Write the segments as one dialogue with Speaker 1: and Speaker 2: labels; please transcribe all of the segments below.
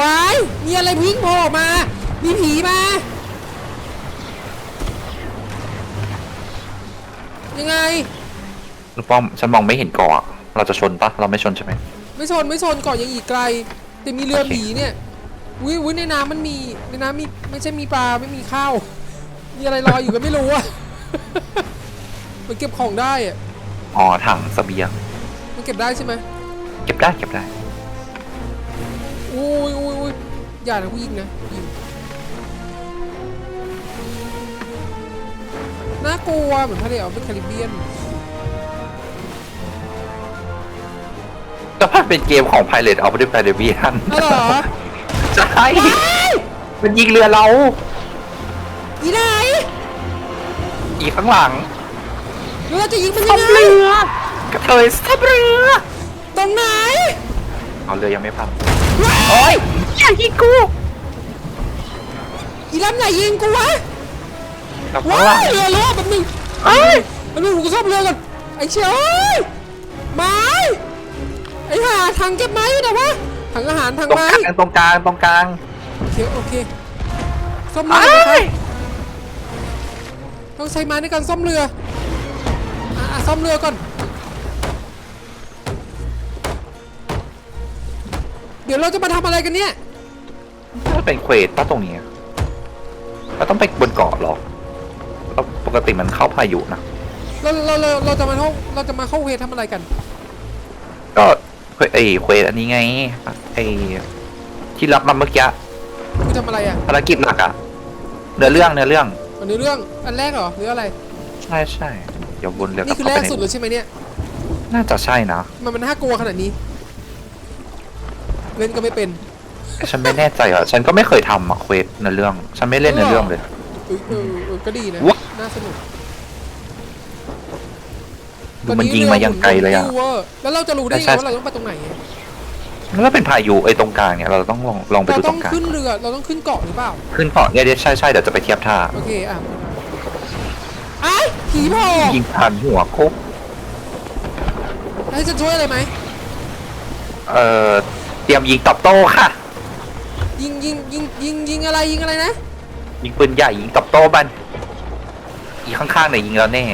Speaker 1: วายมีอะไรวิ่งโผล่ออกมา มีผีมา ยังไง
Speaker 2: ลูกป้อมฉันมองไม่เห็นเกาะเราจะชนปะเราไม่ชนใช่ไหม
Speaker 1: ไม่ชนไม่ชนก่อนยังอีกไกล แต่มีเรือ
Speaker 2: โอเค
Speaker 1: ผีเนี่ยอุ้ยอุ้ยในน้ำมันมีในน้ำมีไม่ใช่มีปลาไม่มีข้าว มีอะไรลอยอยู่ก็ไม่รู้อะ มันเก็บของได้อะ
Speaker 2: อ๋อถังเสบียง
Speaker 1: มันเก็บได้ใช่ไหม
Speaker 2: เก็บได้เก็บได้
Speaker 1: อุ้ยอุ้ยอุ้ยอย่านะผู้หญิงนะผู้หญิงน่ากลัวเหมือนทะเลออฟริกาแคริบเบียน
Speaker 2: ก็พันเป็นเกมของ Pirate of the Caribbean
Speaker 1: อ๋อเหรอ
Speaker 2: ใช่มันยิงเรือเรา
Speaker 1: อีไหน
Speaker 2: อีกข้างหลัง
Speaker 1: แล้วเราจะยิงมัน
Speaker 2: ทั
Speaker 1: ยั
Speaker 2: บ
Speaker 1: งไง
Speaker 2: เรือกระเทยทับเรือ
Speaker 1: ตรงไหน
Speaker 2: เอาเรือยังไม่พัง
Speaker 1: ว้าย
Speaker 2: โอ้ยอย่ายิงกู
Speaker 1: อีลำไหนยิงกูวะ
Speaker 2: กลับมา
Speaker 1: ว้า
Speaker 2: ล่ะ
Speaker 1: ยเรือรอบแป๊บนึง
Speaker 2: เอ้ย
Speaker 1: แป๊บนึงกูซ่อมเรือก่อนไอ้เชี่ยเอ้ยไม้ไอ้ห่าถังเก็บไม้อยู่ไหนวะถังอาหารถัง
Speaker 2: ตรง
Speaker 1: ไม้
Speaker 2: กลางตรงกลางตรงกลาง
Speaker 1: โอเคโอเคซ่อมเรือ
Speaker 2: เอ้
Speaker 1: ก่อนนะ
Speaker 2: ย
Speaker 1: ต้องใช้ไม้ในการซ่อมเรืออะอะซ่อมเรือก่อน เดี๋ยวเราจะมาทำอะไรกันเนี่ย
Speaker 2: ถ้าเป็นเควสป้าตรงนี้เราต้องไปบนเกาะเหรอเราปกติมันเข้าพายุนะ
Speaker 1: เราเราเราเราจะมาเข้าเราจะมาเข้าเวททำอะไรกัน
Speaker 2: ก็เควสไอ้เควสอันนี้ไงไอ้ที่รับมาเมื่อกี้
Speaker 1: คือทำอะไรอะ
Speaker 2: ภารกิจหลักอะเนื้อเรื่องเนื้อเรื่อง
Speaker 1: อันนี้เรื่องอันแรกเหรอหรืออะไร
Speaker 2: ใช่ใช่เดี๋ยววนเรือ
Speaker 1: นี่
Speaker 2: กลับ
Speaker 1: คือ
Speaker 2: เข้า
Speaker 1: แร
Speaker 2: ไป
Speaker 1: ก
Speaker 2: ใน
Speaker 1: สุดเลยใช่ไหมเนี่ย
Speaker 2: น่าจะใช่นะ
Speaker 1: มันมันน่ากลัวขนาดนี้ เล่นก็ไม่เป็น
Speaker 2: แต่ฉันไม่แน่ใจอะ ฉันก็ไม่เคยทำอะเควสเนื้อเรื่อง ฉันไม่เล่นเนื้อเรื่องเลย
Speaker 1: เออเออเออก็ดีนะ
Speaker 2: วะ
Speaker 1: น่าสนุก
Speaker 2: ดูมันยิงมายังไกลเลยอะ
Speaker 1: ตนนี้รือหมุนวร์แล้วเราจะรู้ได้ไง
Speaker 2: ใช่
Speaker 1: ว่าเราต้องไปตรงไหนอะ
Speaker 2: แล้วก็เป็นพายุไอ้ตรงกลางเนี่ยเราต้องลองลองไป
Speaker 1: เรา
Speaker 2: ดูต
Speaker 1: ต้
Speaker 2: ร
Speaker 1: อง
Speaker 2: งกลาง
Speaker 1: ขึ้นเรือ เราต้องขึ้นเกาะหรือเปล่า
Speaker 2: ขึ้นเกาะเนี่ยเดี๋ยวใช่ใช่เดี๋ยวจะไปเทียบท่า
Speaker 1: โอเคอะไอ้ายผีโผล่
Speaker 2: ยิงผ่านหัวคุก
Speaker 1: ให้จะช่วยอะไรไหม
Speaker 2: เอ่อ เตรียมยิงตอบโต้ค่ะ
Speaker 1: ยิงยิงยิงยิงยิงอะไรยิงอะไรนะ
Speaker 2: ยิงปืนใหญ่ยิงตอบโต้มันอีกข้างๆเนี่ยยิงแล้วแน่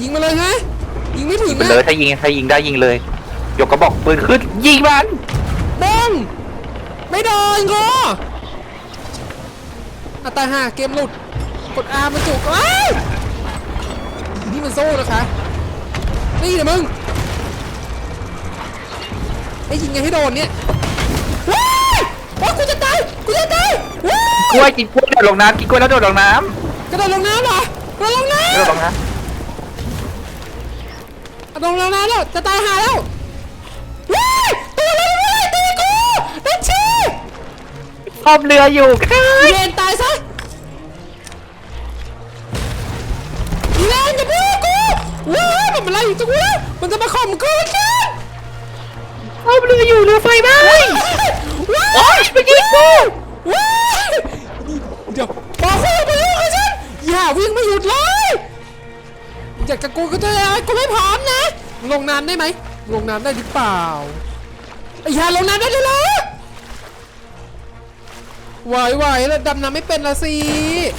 Speaker 1: ยิงมาเลยใช่ไหมยิงไม่ถึง
Speaker 2: ไป
Speaker 1: นะ
Speaker 2: เลยถ้ายิงถ้ายิงได้ยิงเลยยกกระบอกปืนขึ้นยิงมัน
Speaker 1: บ้งไม่โดนกูอะตายห่าเกมหลุด กด R มันจุกว้ายนี่มันโซ่นะคะ นี่เดี๋ยวมึง ไอ้ยิงไงให้โดนเนี่ยว้ายว้ายกูจะตายกูจะตายว้าย
Speaker 2: กล้วยกินกล้วยโดดลงน้ำกินกล้วยแล้วโดดลงน้
Speaker 1: กระโดดลงน้ำเหรอกระโดดลงน้ำ
Speaker 2: โดดลงน้ำ
Speaker 1: กระโดดลงน้ำแล้วจะตายหาแล้วว้ายตัวอะไรตัวอะไรตีกูนัชชีำ
Speaker 2: พอมเรืออยู่ค่ะ
Speaker 1: เรนตายซะเรนจะพูดกูว้ายมันมาไล่จังวะมันจะมาข่มขืนฉั น
Speaker 2: พอมเรืออยู่เรือไฟไหม้
Speaker 1: ว้าย
Speaker 2: โอ๊ยมันยิงกู
Speaker 1: ว้ายเดี๋ยวบอกคู่มายุ่งกับฉันอย่าวิ่งไม่หยุดเลยอยากจะกูก็จะอะไรกูไม่พร้อมนะ ลงน้ำได้ไหมลงน้ำได้หรือเปล่าไอ้ยาลงน้ำได้เลยเหรอไหวไหวแล้วดำน้ำไม่เป็นละสิ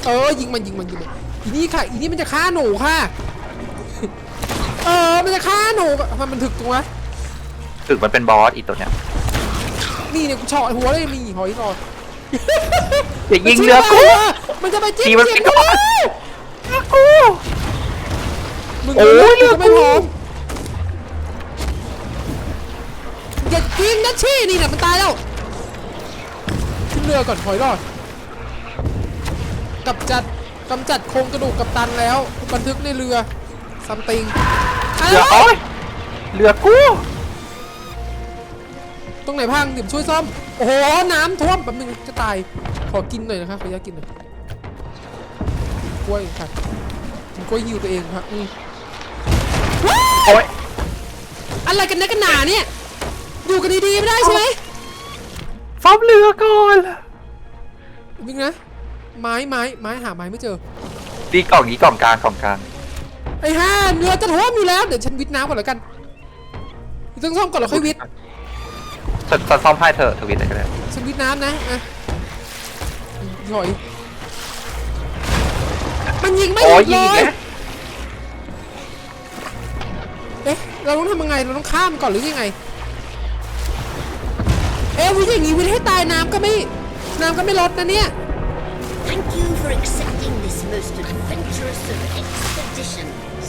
Speaker 1: เออยิงมันยิงมันยิงมันอีนี่ค่ะอีนี่มันจะฆ่าหนูค่ะ เออมันจะฆ่าหนูทำไมมันถึกจังวะ
Speaker 2: ถึงมันเป็นบอสอีกตัวเนี้ย
Speaker 1: นี่เนี่ยกูเฉาะหัวเลยมีหอยรอด
Speaker 2: อย่ายิงเรือกู
Speaker 1: มันจะไปจิ้ม
Speaker 2: ตีมัน
Speaker 1: เสียง
Speaker 2: ไปก่อนกู
Speaker 1: มึง
Speaker 2: โอ้ย
Speaker 1: เรือกู ไม่
Speaker 2: เรือกู
Speaker 1: พร้อมอย่ายิงนะชี่นี่เนี่ยมันตายแล้วขึ้นเรือก่อนหอยรอดกับจัดกำจัดโครงกระดูกกับตันแล้วบันทึกในเรือซัมติง
Speaker 2: เรือโอ้ยเรือกู
Speaker 1: ตรงไหนพังเดี๋ยวช่วยซ่อม โอ้โห น้ำท่วมแป๊บนึงจะตาย ขอกินหน่อยนะครับขออนุญาตกินหน่อย กล้วยค่ะกินกล้วยยิวตัวเองครับอืมว้าย
Speaker 2: โอ้ย
Speaker 1: อะไรกันนักกันหนาเนี่ย อยู่กันดีๆไม่ได้ใช่ไหม
Speaker 2: ซ่อมเรือก่อน
Speaker 1: นึงนะ ไม้ไม้ไม้หาไม้ไม่เจอ
Speaker 2: ดีกล่องนี้กล่องกลางกล่องกลาง
Speaker 1: ไอ้ห่าเรือจะท่วมอยู่แล้ว เดี๋ยวฉันวิทน้ำก่อนแล้วกันต้องซ่อมก่อนแล้วค่อยวิท
Speaker 2: ฉันฉันซ่อมให้เธอทวิตอะไรก็ได้
Speaker 1: สวิตช์น้ำนะอะถอยมันยิงไม่ห
Speaker 2: โอ้
Speaker 1: ยุ
Speaker 2: ย
Speaker 1: ด
Speaker 2: ยิง
Speaker 1: เล
Speaker 2: อีก
Speaker 1: ย
Speaker 2: แล้ว
Speaker 1: เอ๊ะ เราต้องทำยังไง เราต้องข้ามก่อนหรือยังไง เอ๊ะวิธีอย่างนี้วิธีให้ตายน้ำก็ไม่ น้ำก็ไม่ลดนะเนี่ย
Speaker 3: Thank you for accepting this most adventurous of expeditions.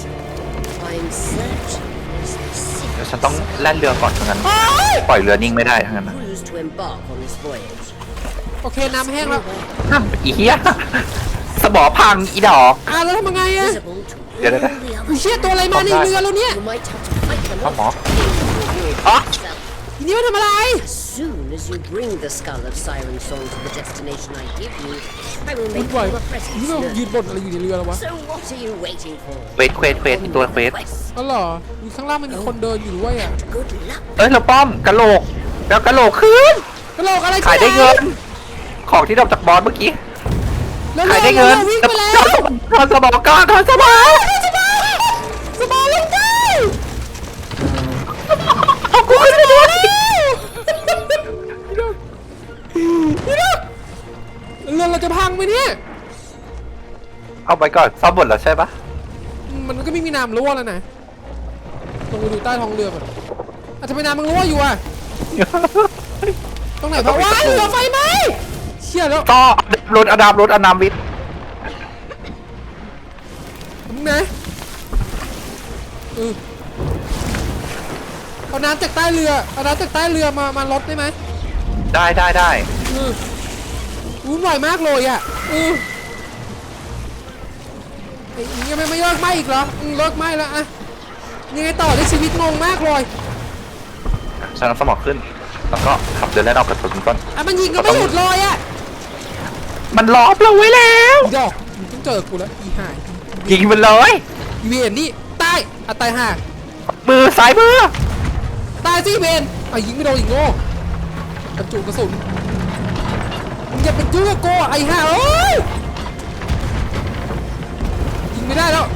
Speaker 3: I'm certain there's a
Speaker 2: เดี๋ยว
Speaker 3: secret
Speaker 2: ฉันต้องแล่นเรือก่อนทั้างนั้น
Speaker 1: โอ๊ย
Speaker 2: ปล่อยเรือนิ่งไม่ได้ทั้างนั้นนะ
Speaker 3: clues to embark on this voyage.
Speaker 1: โอเคน้ำแห้งแล้ว
Speaker 2: ห้ามอีเหี้ยสมอพังอีดอก
Speaker 1: อะแล้วทำยังไงอะ
Speaker 3: Visible to all
Speaker 2: Yeah, yeah,
Speaker 3: the
Speaker 2: yeah.
Speaker 1: อุ้ย
Speaker 3: others.
Speaker 1: เชี่ยตัวอะไรมาในเรือแล้วเนี่ย
Speaker 3: You might have to fight them
Speaker 2: Come
Speaker 3: off
Speaker 2: on.
Speaker 3: to gain the reward
Speaker 2: Ah.
Speaker 3: itself.
Speaker 1: ทีนี้มันทำอะไร
Speaker 3: As soon as you bring the skull of Siren Song to the destination I give you, I will
Speaker 1: มัน
Speaker 3: make
Speaker 1: ไหว
Speaker 3: your
Speaker 1: ปะ
Speaker 3: presence
Speaker 1: นี่เรา
Speaker 3: known.
Speaker 1: ยืนบนอะไรอยู่ในเรือแล้ววะ
Speaker 3: So what are you waiting for?
Speaker 2: เควสเควสเควสอีกตัวเควส
Speaker 1: อ๋อเหรออยู่ข้างล่างมันมีคนเดินอยู่ด้วยอะ
Speaker 3: Good luck.
Speaker 2: เอ้ยเราป้อมกะโหลก แล้วกะโหลกคืน
Speaker 1: กระโหลกอะไร
Speaker 2: ขายได้เงิน ของที่เราจากบอสเมื่อกี้
Speaker 1: แล้ว
Speaker 2: ขายได้เงิน
Speaker 1: วิ่ง
Speaker 2: แล้ว
Speaker 1: ไปแล้ว
Speaker 2: ทอนสมองก้อนทอนสมอง
Speaker 1: สบายลงไป
Speaker 2: เอากูขึ้นไปด้วย
Speaker 1: พี่ลูกเรือเราจะพังไหมเนี่ย
Speaker 2: เอาไปก่อนซ่อมหมดแล้วใช่ปะ
Speaker 1: มันก็ไม่มีน้ำรั่วแล้วนะ ลงไปดูใต้ท้องเรือก่อนอาจจะเป็นน้ำมันรั่วอยู่อะ ตรงไหนเพราะว่าเรือไฟไหมเชี่ยแล้ว
Speaker 2: ก็รถอดามรถอนามิต
Speaker 1: มึงนะเออเอาน้ำจากใต้เรือเอาน้ำจากใต้เรือมามาลดได้ไหม
Speaker 2: ได้ได้ได้
Speaker 1: เออวุ่นวายมากเลยอะเออไอ้ยยังไม่ไม่เลิกไหมอีกเหรออืมเลิกไหมแล้วอะ ยังไงต่อในชีวิตงงมากเลย
Speaker 2: ฉันเอาสมองขึ้น แล้วก็ขับเดินแล่นออกกับตัวต้น
Speaker 1: อะมันยิงก็ไม่หยุดเลยอะ
Speaker 2: มันล้อมเราไว้แล้ว
Speaker 1: อีดอกมึงต้องเจอกูแล้วอีห่า
Speaker 2: ยิงมันเลย
Speaker 1: อีเวนนี่ตายอะตายห่า
Speaker 2: มือซ้ายมือ
Speaker 1: ตายสิเวนอะยิงไม่โดนอีกโง่กระจุกกระสุนมึงอย่าเป็นจุกกับกูอะไอ้ห่าเอ้ยยิงไม่ได้แล้วถื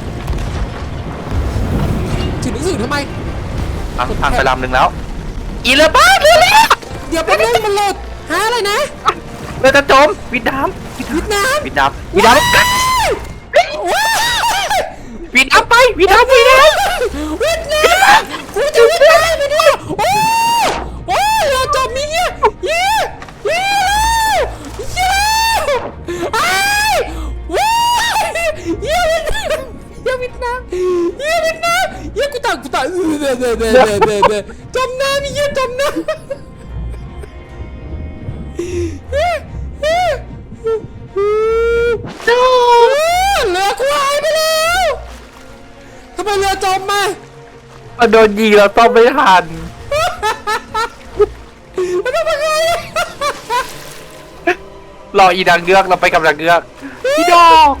Speaker 1: อหนัง สือทำไม
Speaker 2: อะผ่านไปลำหนึ่งแล้ว อีเลบ้าเรือเรือ
Speaker 1: เดี๋ยวแป๊บนึงมันโหลดหาอะไรนะ
Speaker 2: เรือจะจมวิดน้
Speaker 1: วิดน้ำ
Speaker 2: วิดน้ำวิดน้ำ
Speaker 1: ว้ายว้ายำ
Speaker 2: วิดน้ำไปวิดน้ำวิดน้
Speaker 1: วิดน้ำกูจะวิดน้ำไปเนี่ยโอ้โอ้เราจบมีเงี้ยเยี่ เออเด้อเด้เด้อเด้อเด้อเด้จมน้ำเยี่ยจมน้ำำเรือกูหายไปแล้วทำไมเรือจมมา
Speaker 2: มันโดนยิงเราต้องไม่ทัน
Speaker 1: แล้วทำยังไง
Speaker 2: รออีนางเงือกเราไปกับนางเงือกพี่ดอก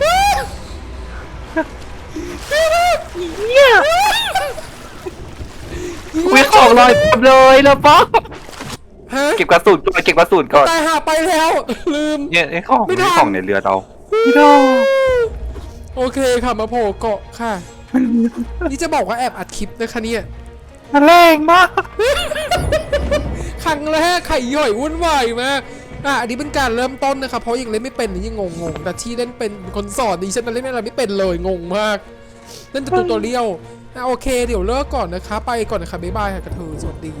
Speaker 2: เนี่ย องลอยเต็มเลยแล้วป๊อก
Speaker 1: ฮะ
Speaker 2: เก็บกระสุนก่อนเก็บกระสุนก่อน
Speaker 1: ตายหาไปแล้ว ลืม
Speaker 2: เนี่ยไอ้ของ
Speaker 1: ไม่ทัน
Speaker 2: ไอ้ของในเรือเราพี่ดอก
Speaker 1: โอเคค่ะมาโผล่เกาะค่ะ นี่จะบอกว่าแอบอัดคลิปนะคะเนี่ย
Speaker 2: มันแรงมาก
Speaker 1: ครั้งแรกไข่ย่อยวุ่นวายมากอะอันนี้เป็นการเริ่มต้นนะครับเพราะยังเล่นไม่เป็นยังงงๆแต่ที่เล่นเป็นคนสอนดิฉันเล่นอะไรไม่เป็นเลยงงมากเล่นแต่ตูตอเรียล อะโอเคเดี๋ยวเลิกก่อนนะคะ ไปก่อนนะคะบ๊ายบายค่ะกระเทยสวัสดี